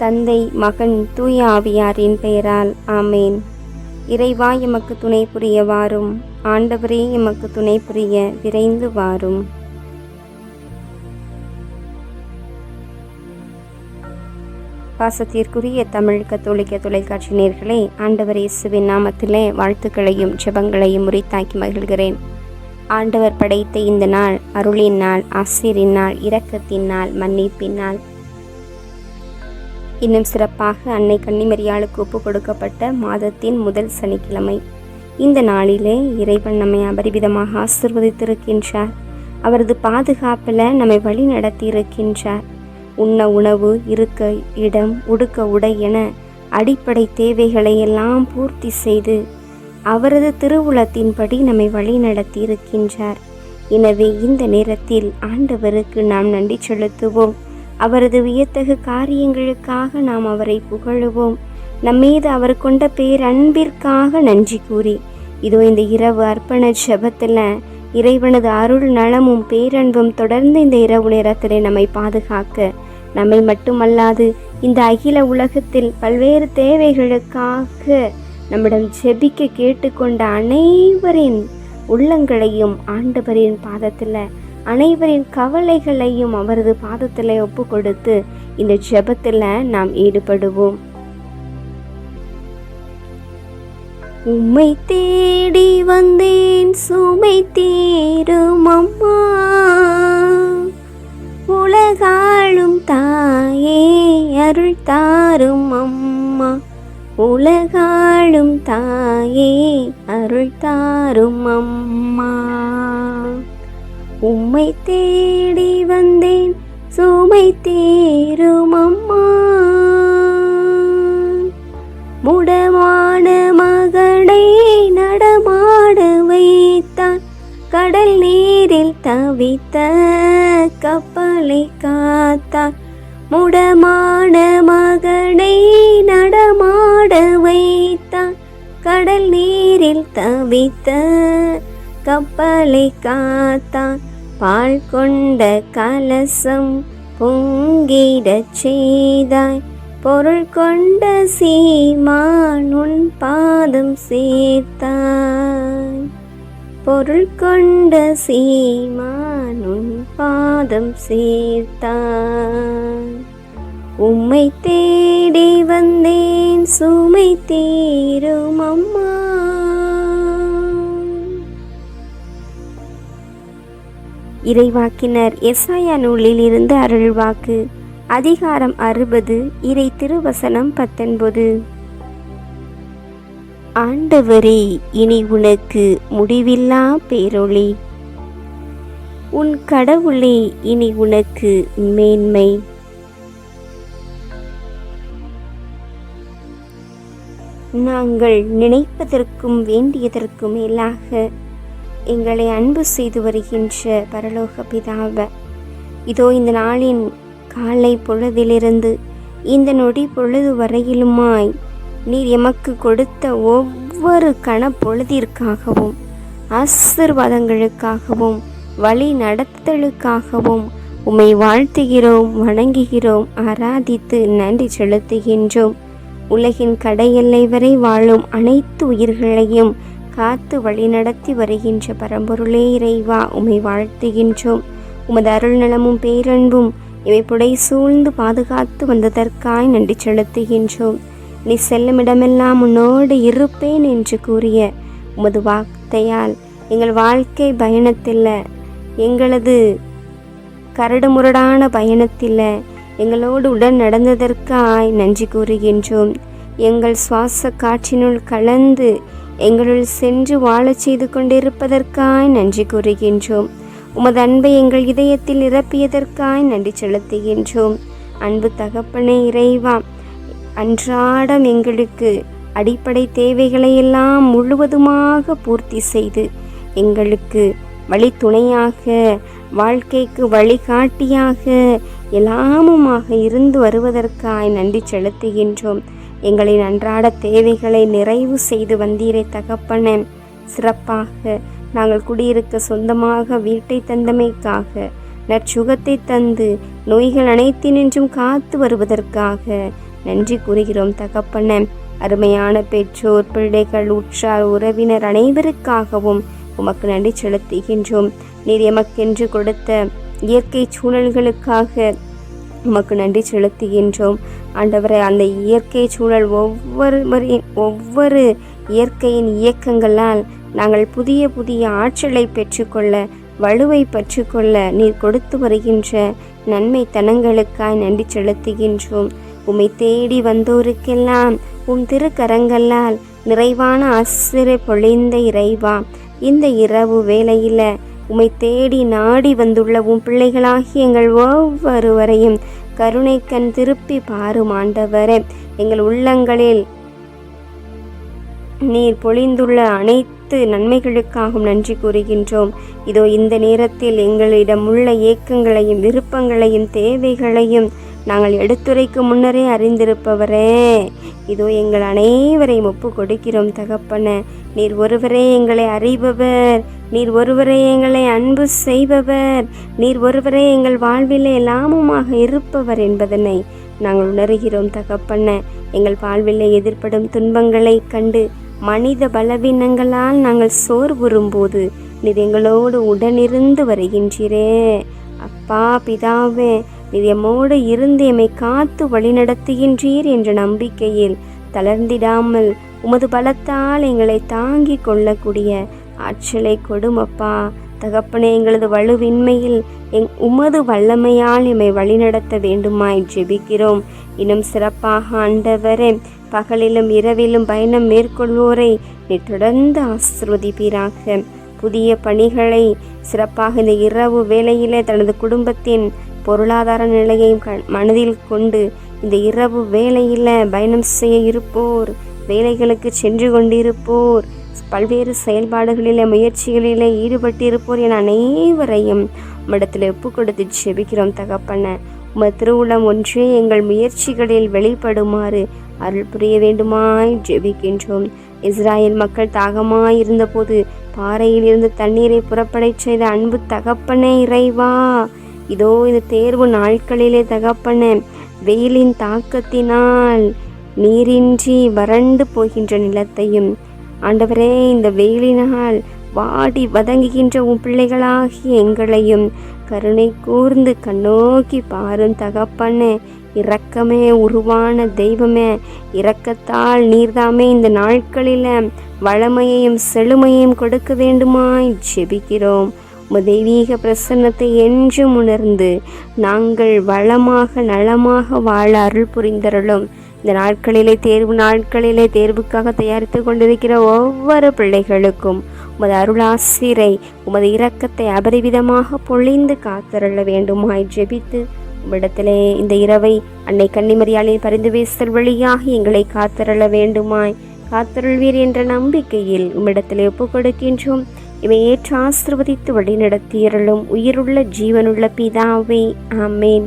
தந்தை மகன் தூய ஆவியாரின் பெயரால் ஆமேன். இறைவா எமக்கு துணை புரிய வாரும். ஆண்டவரே எமக்கு துணை புரிய விரைந்து வாரும். பாசத்திற்குரிய தமிழ் கத்தோலிக்க தொலைக்காட்சி நேர்களே ஆண்டவர் இயேசுவின் நாமத்திலே வாழ்த்துக்களையும் ஜெபங்களையும் உரித்தாக்கி மகிழ்கிறேன். ஆண்டவர் படைத்த இந்த நாள் அருளின் நாள் ஆசிரின் நாள் இரக்கத்தின் நாள் மன்னிப்பின் நாள். இன்னும் சிறப்பாக அன்னை கன்னிமரியாளுக்கு ஒப்பு கொடுக்கப்பட்ட மாதத்தின் முதல் சனிக்கிழமை. இந்த நாளிலே இறைவன் நம்மை அபரிவிதமாக ஆசிர்வதித்திருக்கின்றார். அவரது பாதுகாப்பில் நம்மை வழி நடத்தி இருக்கின்றார் உண்ண உணவு இருக்க இடம் உடுக்க உடை என அடிப்படை தேவைகளை எல்லாம் பூர்த்தி செய்து அவரது திருவுளத்தின்படி நம்மை வழி நடத்தி இருக்கின்றார் எனவே இந்த நேரத்தில் ஆண்டவருக்கு நாம் நன்றி செலுத்துவோம். அவரது வியத்தகு காரியங்களுக்காக நாம் அவரை புகழுவோம். நம்மீது அவர் கொண்ட பேரன்பிற்காக நன்றி கூறி இதோ இந்த இரவு அர்ப்பண ஜபத்தில் இறைவனது அருள் நலமும் பேரன்பும் தொடர்ந்து இந்த இரவு நேரத்திலே நம்மை பாதுகாக்க நம்மை மட்டுமல்லாது இந்த அகில உலகத்தில் பல்வேறு தேவைகளுக்காக நம்மிடம் ஜெபிக்க கேட்டுக்கொண்ட அனைவரின் உள்ளங்களையும் ஆண்டவரின் பாதத்தில் அனைவரின் கவலைகளையும் அவரது பாதத்தில் ஒப்பு கொடுத்து இந்த ஜெபத்தில் நாம் ஈடுபடுவோம். உம்மை தேடி வந்தேன் சுமை தீரும் அம்மா. உலகாளும் தாயே அருள் தாரும் அம்மா. உலகாளும் தாயே அருள் தாரும் அம்மா. உம்மை தேடி வந்தேன். சுமை தேரும் அம்மா. முடமான மகனை நடமாட வைத்தான். கடல் நீரில் தவித்த கப்பலை காத்தான். முடமான மகனை நடமாட வைத்தான். கடல் நீரில் தவித்த கப்பலை காத்தான். பால் கொண்ட கலசம் பொங்கிடச் செய்தாய். பொருள் கொண்ட சீமான் உன் பாதம் சேர்த்தாய். பொருள் கொண்ட சீமான் உன் பாதம் சேர்த்தாய். உம்மை தேடி வந்தேன் சுமை தீரும் அம்மா. இறைவாக்கினர் எஸ்ஆயா நூலில் இருந்து அருள்வாக்கு. அதிகாரம் அறுபது இறை திருவசனம் பத்தொன்பது. ஆண்டவரே இனி உனக்கு முடிவில்லா பேரொளி. உன் கடவுளே இனி உனக்கு மேன்மை. நாங்கள் நினைப்பதற்கும் வேண்டியதற்கும் மேலாக எங்களை அன்பு செய்து வருகின்ற பரலோக பிதாவ இதோ இந்த நாளின் காலை பொழுதிலிருந்து இந்த நொடி பொழுது வரையிலுமாய் நீர் எமக்கு கொடுத்த ஒவ்வொரு கண பொழுதிற்காகவும் ஆசிர்வாதங்களுக்காகவும் வழி நடத்தலுக்காகவும் உம்மை வாழ்த்துகிறோம் வணங்குகிறோம் ஆராதித்து நன்றி செலுத்துகின்றோம். உலகின் கடையெல்லை வரை வாழும் அனைத்து உயிர்களையும் காத்து வழிநடத்தி வருகின்ற பரம்பொருளே இறைவா உம்மை வாழ்த்துகின்றோம். உமது அருள் நலமும் பேரன்பும் இவை புடை சூழ்ந்து பாதுகாத்து வந்ததற்காய் நன்றி செலுத்துகின்றோம். நீ செல்லுமிடமெல்லாம் உன்னோடு இருப்பேன் என்று கூறிய உமது வார்த்தையால் எங்கள் வாழ்க்கை பயணத்தில் எங்களது கரடுமுரடான பயணத்தில் எங்களோடு உடன் நடந்ததற்காய் நன்றி கூறுகின்றோம். எங்கள் சுவாச காற்றினுள் கலந்து எங்களுள் சென்று வாழச் செய்து கொண்டிருப்பதற்காய் நன்றி கூறுகின்றோம். உமது அன்பை எங்கள் இதயத்தில் நிரப்பியதற்காய் நன்றி செலுத்துகின்றோம். அன்பு தகப்பனே இறைவா அன்றாடம் எங்களுக்கு அடிப்படை தேவைகளை எல்லாம் முழுவதுமாக பூர்த்தி செய்து எங்களுக்கு வழித்துணையாக வாழ்க்கைக்கு வழிகாட்டியாக எல்லாமுமாக இருந்து வருவதற்காய் நன்றி செலுத்துகின்றோம். எங்களின் அன்றாட தேவைகளை நிறைவு செய்து வந்தீரே தகப்பன. சிறப்பாக நாங்கள் குடியிருக்க சொந்தமாக வீட்டை தந்தமைக்காக நற்சுகத்தை தந்து நோய்கள் அனைத்தினின்றும் காத்து வருவதற்காக நன்றி கூறுகிறோம் தகப்பன. அருமையான பெற்றோர் பிள்ளைகள் உற்றார் உறவினர் அனைவருக்காகவும் உமக்கு நன்றி செலுத்துகின்றோம். நீர் எமக்கென்று கொடுத்த இயற்கை சூழல்களுக்காக உமக்கு நன்றி செலுத்துகின்றோம். ஆண்டவரை அந்த இயற்கை சூழல் ஒவ்வொருவரின் ஒவ்வொரு இயற்கையின் இயக்கங்களால் நாங்கள் புதிய புதிய ஆற்றலை பெற்றுக்கொள்ள வலுவை பெற்றுக்கொள்ள நீர் கொடுத்து வருகின்ற நன்மை தனங்களுக்காய் நன்றி செலுத்துகின்றோம். உம்மை தேடி வந்தோருக்கெல்லாம் உம் திருக்கரங்களால் நிறைவான ஆசிரை பொழிந்த இறைவா இந்த இரவு வேளையில் உம்மை தேடி நாடி வந்துள்ள உம் பிள்ளைகளாகி எங்கள் ஒவ்வொருவரையும் கருணைக்கண் திருப்பி பாரும் ஆண்டவரே. எங்கள் உள்ளங்களில் நீர் பொழிந்துள்ள அனைத்து நன்மைகளுக்காகவும் நன்றி கூறுகின்றோம். இதோ இந்த நேரத்தில் எங்களிடம் உள்ள ஏக்கங்களையும் விருப்பங்களையும் தேவைகளையும் நாங்கள் எடுத்துரைக்கு முன்னரே அறிந்திருப்பவரே. இதோ எங்கள் அனைவரையும் ஒப்பு கொடுக்கிறோம் தகப்பன. நீர் ஒருவரே எங்களை அறிபவர். நீர் ஒருவரே எங்களை அன்பு செய்பவர். நீர் ஒருவரே எங்கள் வாழ்வில் எல்லாமுமாக இருப்பவர் என்பதனை நாங்கள் உணர்கிறோம் தகப்பண்ண எங்கள் வாழ்வில் எதிர்ப்படும் துன்பங்களை கண்டு மனித பலவீனங்களால் நாங்கள் சோர்வுறும்போது நீர் எங்களோடு உடனிருந்து வருகின்றீரே. அப்பா பிதாவே நீர் எம்மோடு இருந்து எம்மை காத்து வழிநடத்துகின்றீர் என்ற நம்பிக்கையில் தளர்ந்திடாமல் உமது பலத்தால் எங்களை தாங்கி கொள்ளக்கூடிய ஆற்றலை கொடுமப்பா. தகப்பனே எங்களது வலுவின்மையில் எங் உமது வல்லமையால் எம்மை வழிநடத்த வேண்டுமாய் ஜெபிக்கிறோம். இன்னும் சிறப்பாக ஆண்டவரே பகலிலும் இரவிலும் பயணம் மேற்கொள்வோரை நீ தொடர்ந்து ஆசிர்வதிப்பீராக. புதிய பணிகளை சிறப்பாக இந்த இரவு வேளையிலே தனது குடும்பத்தின் பொருளாதார நிலையையும் மனதில் கொண்டு இந்த இரவு வேலையில் பயணம் செய்ய இருப்போர். வேலைகளுக்கு சென்று கொண்டிருப்போர் பல்வேறு செயல்பாடுகளில் முயற்சிகளிலே ஈடுபட்டிருப்போர் என அனைவரையும் உம்மிடத்தில் ஒப்பு கொடுத்து ஜெபிக்கிறோம் தகப்பன. உமது திருவுளம் ஒன்றே எங்கள் முயற்சிகளில் வெளிப்படுமாறு அருள் புரிய வேண்டுமாய் ஜெபிக்கின்றோம். இஸ்ராயல் மக்கள் தாகமாய் இருந்தபோது பாறையில் இருந்து தண்ணீரை புறப்படச் செய்த அன்பு தகப்பனே இறைவா. இதோ இந்த தேர்வு நாட்களிலே தகப்பன வெயிலின் தாக்கத்தினால் நீரின்றி வறண்டு போகின்ற நிலத்தையும் ஆண்டவரே இந்த வெயிலினால் வாடி வதங்குகின்ற உன் பிள்ளைகளாகி எங்களையும் கருணை கூர்ந்து கண்ணோக்கி பாரும் தகப்பனே இரக்கமே உருவான தெய்வமே இரக்கத்தால் நீர்தாமே இந்த நாட்களில் வளமையையும் செழுமையையும் கொடுக்க வேண்டுமாய் ஜெபிக்கிறோம். தெய்வீக பிரசன்னத்தை என்றும் உணர்ந்து நாங்கள் வளமாக நலமாக வாழ அருள் புரிந்தருளும். இந்த நாட்களிலே தேர்வு நாட்களிலே தேர்வுக்காக தயாரித்து கொண்டிருக்கிற ஒவ்வொரு பிள்ளைகளுக்கும் உமது அருளாசிரை உமது இரக்கத்தை அபரிவிதமாக பொழிந்து காத்தருள வேண்டுமாய் ஜெபித்து உம்மிடத்திலே இந்த இரவை அன்னை கன்னிமரியாளின் பரிந்து பேசல் வழியாக எங்களை காத்தருள வேண்டுமாய் காத்தருள்வீர் என்ற நம்பிக்கையில் உம்மிடத்திலே ஒப்புக் கொடுக்கின்றோம் இவை ஏற்று ஆசிர்வதித்து வழிநடத்தியருளும் உயிருள்ள ஜீவனுள்ள பிதாவே. ஆமேன்.